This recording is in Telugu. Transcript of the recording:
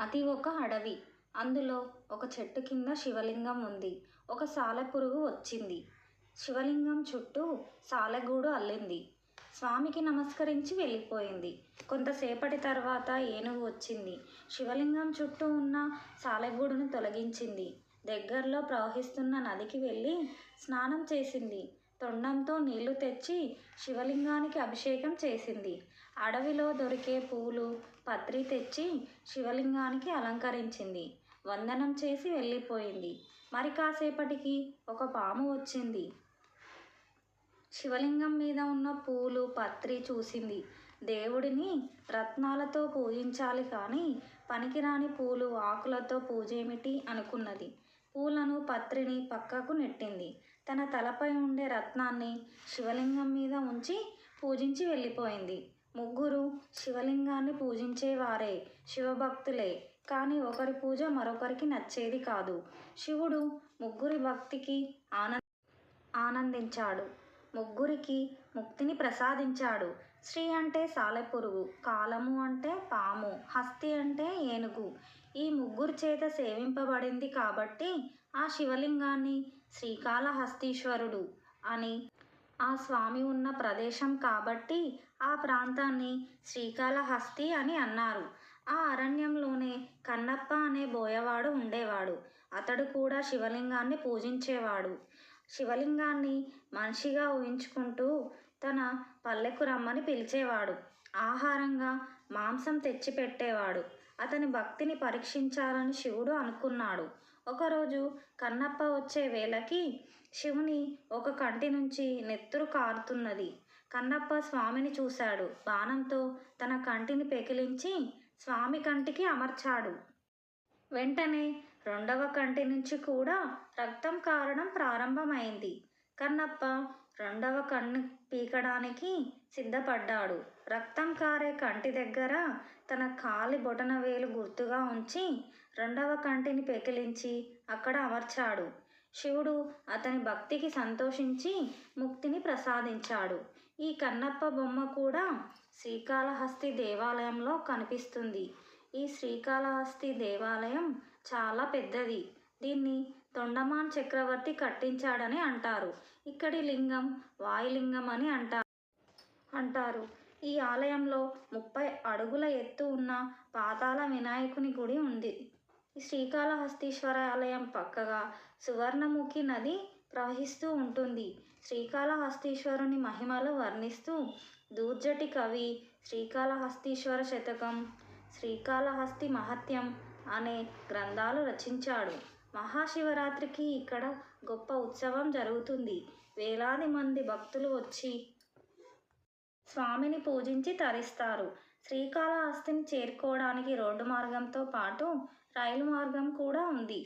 అది ఒక అడవి. అందులో ఒక చెట్టు కింద శివలింగం ఉంది. ఒక సాలెపురుగు వచ్చింది. శివలింగం చుట్టూ సాలెగూడు అల్లింది. స్వామికి నమస్కరించి వెళ్ళిపోయింది. కొంతసేపటి తర్వాత ఏనుగు వచ్చింది. శివలింగం చుట్టూ ఉన్న సాలెగూడును తొలగించింది. దగ్గరలో ప్రవహిస్తున్న నదికి వెళ్ళి స్నానం చేసింది. తొండంతో నీళ్ళు తెచ్చి శివలింగానికి అభిషేకం చేసింది. అడవిలో దొరికే పూలు, పత్రి తెచ్చి శివలింగానికి అలంకరించింది. వందనం చేసి వెళ్ళిపోయింది. మరి కాసేపటికి ఒక పాము వచ్చింది. శివలింగం మీద ఉన్న పూలు, పత్రి చూసింది. దేవుడిని రత్నాలతో పూజించాలి కానీ పనికిరాని పూలు, ఆకులతో పూజేమిటి అనుకున్నది. పూలను, పత్రిని పక్కకు నెట్టింది. తన తలపై ఉండే రత్నాన్ని శివలింగం మీద ఉంచి పూజించి వెళ్ళిపోయింది. ముగ్గురు శివలింగాన్ని పూజించేవారే, శివభక్తులే. కానీ ఒకరి పూజ మరొకరికి నచ్చేది కాదు. శివుడు ముగ్గురి భక్తికి ఆనంద ఆనందించాడు. ముగ్గురికి ముక్తిని ప్రసాదించాడు. శ్రీ అంటే సాలెపురుగు, కాలము అంటే పాము, హస్తి అంటే ఏనుగు ఈ ముగ్గురు చేత సేవింపబడింది కాబట్టి ఆ శివలింగాన్ని శ్రీకాళహస్తీశ్వరుడు అని ఆ స్వామి ఉన్న ప్రదేశం కాబట్టి ఆ ప్రాంతాన్ని శ్రీకాళహస్తి అని అన్నారు. ఆ అరణ్యంలోనే కన్నప్ప అనే బోయవాడు ఉండేవాడు. అతడు కూడా శివలింగాన్ని పూజించేవాడు. శివలింగాన్ని మనిషిగా ఊహించుకుంటూ తన పల్లెకు రమ్మని పిలిచేవాడు. ఆహారంగా మాంసం తెచ్చిపెట్టేవాడు. అతని భక్తిని పరీక్షించాలని శివుడు అనుకున్నాడు. ఒకరోజు కన్నప్ప వచ్చే వేళకి శివుని ఒక కంటి నుంచి నెత్తురు కారుతున్నది. కన్నప్ప స్వామిని చూశాడు. బాణంతో తన కంటిని పెకిలించి స్వామి కంటికి అమర్చాడు. వెంటనే రెండవ కంటి నుంచి కూడా రక్తం కారడం ప్రారంభమైంది. కన్నప్ప రెండవ కన్ను పీకడానికి సిద్ధపడ్డాడు. రక్తం కారే కంటి దగ్గర తన కాలి బొటన వేలు గుర్తుగా ఉంచి రెండవ కంటిని పెకిలించి అక్కడ అమర్చాడు. శివుడు అతని భక్తికి సంతోషించి ముక్తిని ప్రసాదించాడు. ఈ కన్నప్ప బొమ్మ కూడా శ్రీకాళహస్తి దేవాలయంలో కనిపిస్తుంది. ఈ శ్రీకాళహస్తి దేవాలయం చాలా పెద్దది. దీన్ని తొండమాన్ చక్రవర్తి కట్టించాడని అంటారు. ఇక్కడి లింగం వాయులింగం అని అంటారు. అంటారు ఈ ఆలయంలో ముప్పై అడుగుల ఎత్తు ఉన్న పాతాళ వినాయకుని గుడి ఉంది. శ్రీకాళహస్తీశ్వర ఆలయం పక్కగా సువర్ణముఖి నది ప్రవహిస్తూ ఉంటుంది. శ్రీకాళహస్తీశ్వరుని మహిమలు వర్ణిస్తూ దూర్జటి కవి 'శ్రీకాళహస్తీశ్వర శతకం', 'శ్రీకాళహస్తి మహత్యం అనే గ్రంథాలు రచించాడు. మహాశివరాత్రికి ఇక్కడ గొప్ప ఉత్సవం జరుగుతుంది. వేలాది మంది భక్తులు వచ్చి స్వామిని పూజించి తరిస్తారు. శ్రీకాళహస్తిని చేరుకోవడానికి రోడ్డు మార్గంతో పాటు రైలు మార్గం కూడా ఉంది.